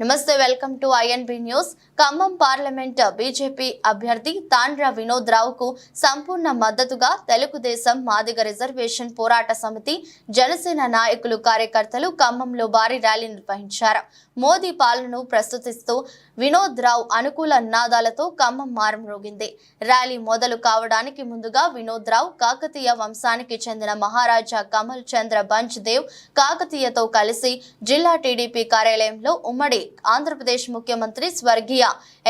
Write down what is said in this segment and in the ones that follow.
నమస్తే welcome to INB news. Khammam parliament BJP అభ్యర్థి తాండ్ర వినోద్ రావుకు సంపూర్ణ మద్దతుగా తెలుగుదేశం మాదిగ రిజర్వేషన్ పోరాట సమితి జనసేన నాయకులు కార్యకర్తలు ఖమ్మంలో భారీ ర్యాలీ నిర్వహించారు. మోదీ పాలనను ప్రస్తుతిస్తూ వినోద్ రావు అనుకూల నినాదాలతో ఖమ్మం మారుమ్రోగింది ర్యాలీ మొదలు కావడానికి ముందుగా వినోద్ రావు కాకతీయ వంశానికి చెందిన మహారాజా కమల్ చంద్ర బంచ్ దేవ్ కాకతీయతో కలిసి జిల్లా టీడీపీ కార్యాలయంలో ఉమ్మడి ఆంధ్రప్రదేశ్ ముఖ్యమంత్రి స్వర్గీయ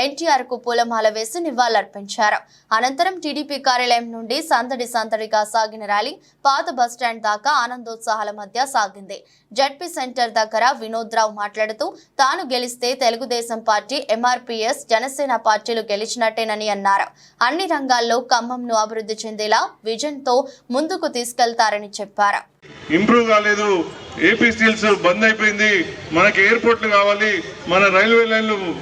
ఎన్టీఆర్కు పూలమాల వేసి నివాళులర్పించారు. అనంతరం టీడీపీ కార్యాలయం నుండి సందడి సందడిగా సాగిన ర్యాలీ పాత బస్టాండ్ దాకా ఆనందోత్సాహాల మధ్య సాగింది. జడ్పీ సెంటర్ దగ్గర వినోద్ రావు మాట్లాడుతూ తాను గెలిస్తే తెలుగుదేశం పార్టీ ఎంఆర్పీఎస్ జనసేన పార్టీలు గెలిచినట్టేనని అన్నారు. అన్ని రంగాల్లో ఖమ్మంను అభివృద్ధి చెందేలా విజన్తో ముందుకు తీసుకెళ్తారని చెప్పారు. ఇంప్రూవ్ కాలేదు. ఏపీ స్టీల్స్ బంద్ అయిపోయింది. మనకి ఎయిర్పోర్ట్లు కావాలి. మన రైల్వే లైన్లు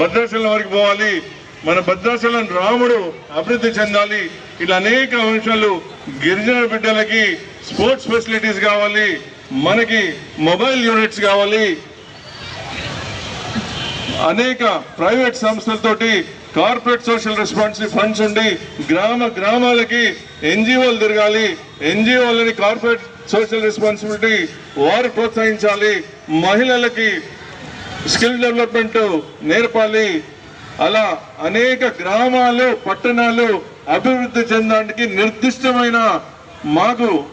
భద్రాచలం వరకు పోవాలి. మన భద్రాచలం రాముడు అభివృద్ధి చెందాలి. ఇలా అనేక అంశాలు గిరిజన బిడ్డలకి స్పోర్ట్స్ ఫెసిలిటీస్ కావాలి. మనకి మొబైల్ యూనిట్స్ కావాలి. అనేక ప్రైవేట్ సంస్థలతోటి కార్పొరేట్ సోషల్ రెస్పాన్సిబిలిటీ ఫండ్స్ ఉండి గ్రామ గ్రామాలకి ఎన్జిఓలు తిరగాలి. ఎన్జిఓలని కార్పొరేట్ సోషల్ రెస్పాన్సిబిలిటీ వారు ప్రోత్సహించాలి మహిళలకి స్కిల్ డెవలప్మెంట్ నేర్పాలి. అలా అనేక గ్రామాలు పట్టణాలు అభివృద్ధి చెందడానికి నిర్దిష్టమైన మాకు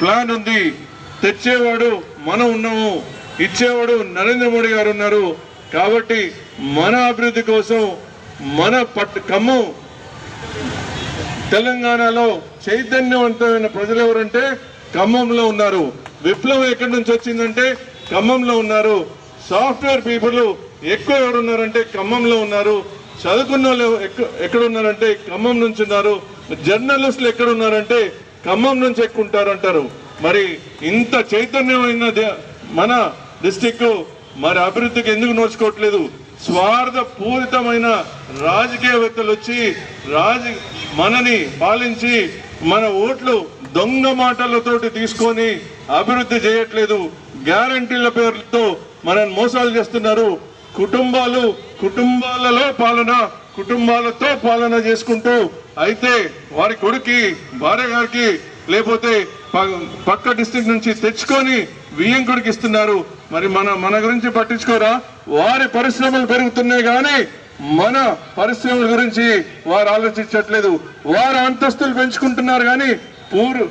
ప్లాన్ ఉంది. తెచ్చేవాడు మనం ఉన్నాము. ఇచ్చేవాడు నరేంద్ర మోడీ గారు ఉన్నారు. కాబట్టి మన అభివృద్ధి కోసం మన పట్టు కమ్ము తెలంగాణలో చైతన్యవంతమైన ప్రజలు ఎవరంటే ఖమ్మంలో ఉన్నారు. విప్లవం ఎక్కడి నుంచి వచ్చిందంటే ఖమ్మంలో ఉన్నారు. సాఫ్ట్వేర్ పీపుల్ ఎక్కువ ఎవరున్నారంటే ఖమ్మంలో ఉన్నారు. చదువుకున్న వాళ్ళు ఎక్క- ఎక్కడ ఉన్నారంటే ఖమ్మం నుంచి ఉన్నారు. జర్నలిస్టులు ఎక్కడ ఉన్నారంటే ఖమ్మం నుంచి ఎక్కువ ఉంటారు అంటారు మరి ఇంత చైతన్యమైన మన డిస్టిక్ మరి అభివృద్ధికి ఎందుకు నోచుకోవట్లేదు? స్వార్థ పూరితమైన రాజకీయవేత్తలు వచ్చి రాజ మనని పాలించి మన ఓట్లు దొంగ మాటలతోటి తీసుకొని అభివృద్ధి చేయట్లేదు. గ్యారంటీల పేర్లతో మనల్ని మోసాలు చేస్తున్నారు. కుటుంబాలు కుటుంబాలలో పాలన కుటుంబాలతో పాలన చేసుకుంటూ అయితే వారి కొడుకి భార్య గారికి లేకపోతే పక్క డిస్ట్రిక్ట్ నుంచి తెచ్చుకొని బియ్యం కొడుకు ఇస్తున్నారు. మరి మన మన గురించి పట్టించుకోరా? వారి పరిశ్రమలు పెరుగుతున్నాయి కానీ మన పరిశ్రమల గురించి వారు ఆలోచించట్లేదు. వారు అంతస్తులు పెంచుకుంటున్నారు కానీ పూర్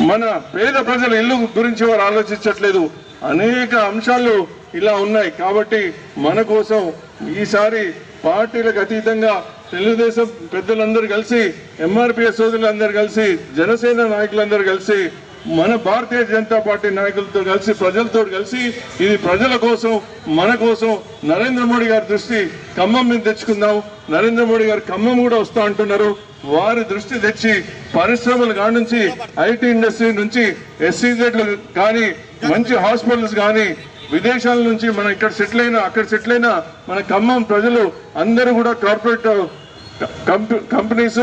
మన పేద ప్రజల ఇల్లు గురించి వారు ఆలోచించట్లేదు. అనేక అంశాలు ఇలా ఉన్నాయి. కాబట్టి మన కోసం ఈసారి పార్టీలకు అతీతంగా తెలుగుదేశం పెద్దలందరూ కలిసి ఎంఆర్పిఎస్ సోదరులందరూ కలిసి జనసేన నాయకులందరూ కలిసి మన భారతీయ జనతా పార్టీ నాయకులతో కలిసి ప్రజలతో కలిసి ఇది ప్రజల కోసం మన కోసం నరేంద్ర మోడీ గారి దృష్టి ఖమ్మం మీద తెచ్చుకుందాం. నరేంద్ర మోడీ గారు ఖమ్మం కూడా వస్తా అంటున్నారు. వారి దృష్టి తెచ్చి పరిశ్రమల కాడ నుంచి ఐటీ ఇండస్ట్రీ నుంచి ఎస్సీజెడ్లు కానీ మంచి హాస్పిటల్స్ కానీ విదేశాల నుంచి మనం ఇక్కడ సెటిల్ అయిన అక్కడ సెటిల్ అయిన మన ఖమ్మం ప్రజలు అందరూ కూడా corporate companies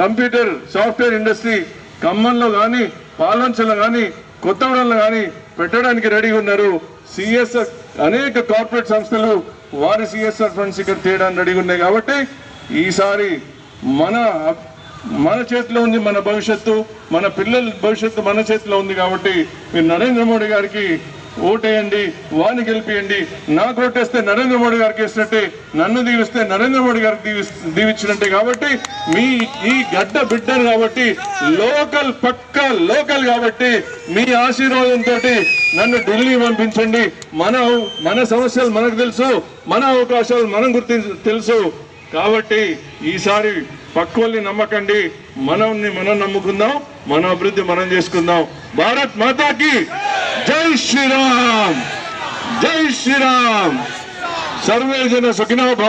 computer software industry ఖమ్మంలో కానీ పాలంచలు కానీ కొత్తగూడెంలో కానీ పెట్టడానికి రెడీగా ఉన్నారు. సిఎస్ఆర్ అనేక కార్పొరేట్ సంస్థలు వారి సిఎస్ఆర్ ఫండ్స్ ఇక్కడ తీయడానికి రెడీగా ఉన్నాయి కాబట్టి ఈసారి మన మన చేతిలో ఉంది మన భవిష్యత్తు మన పిల్లల భవిష్యత్తు మన చేతిలో ఉంది కాబట్టి మీరు నరేంద్ర మోడీ గారికి ఓటేయండి వాడిని గెలిపియండి. నాకు ఓటేస్తే నరేంద్ర మోడీ గారికి వేసినట్టే నన్ను దీవిస్తే నరేంద్ర మోడీ గారికి దీవించినట్టే కాబట్టి మీ ఈ గడ్డ బిడ్డను కాబట్టి లోకల్ పక్క లోకల్ కాబట్టి మీ ఆశీర్వాదంతో నన్ను ఢిల్లీ పంపించండి. మన మన సమస్యలు మనకు తెలుసు మన అవకాశాలు మనం గుర్తి తెలుసు. కాబట్టి ఈసారి పక్కోల్ని నమ్మకండి మనల్ని మనం నమ్ముకుందాం మన అభివృద్ధి మనం చేసుకుందాం. భారత్ మాతాకి! जय श्री राम जय श्री राम। सर्वे जन सुखिनो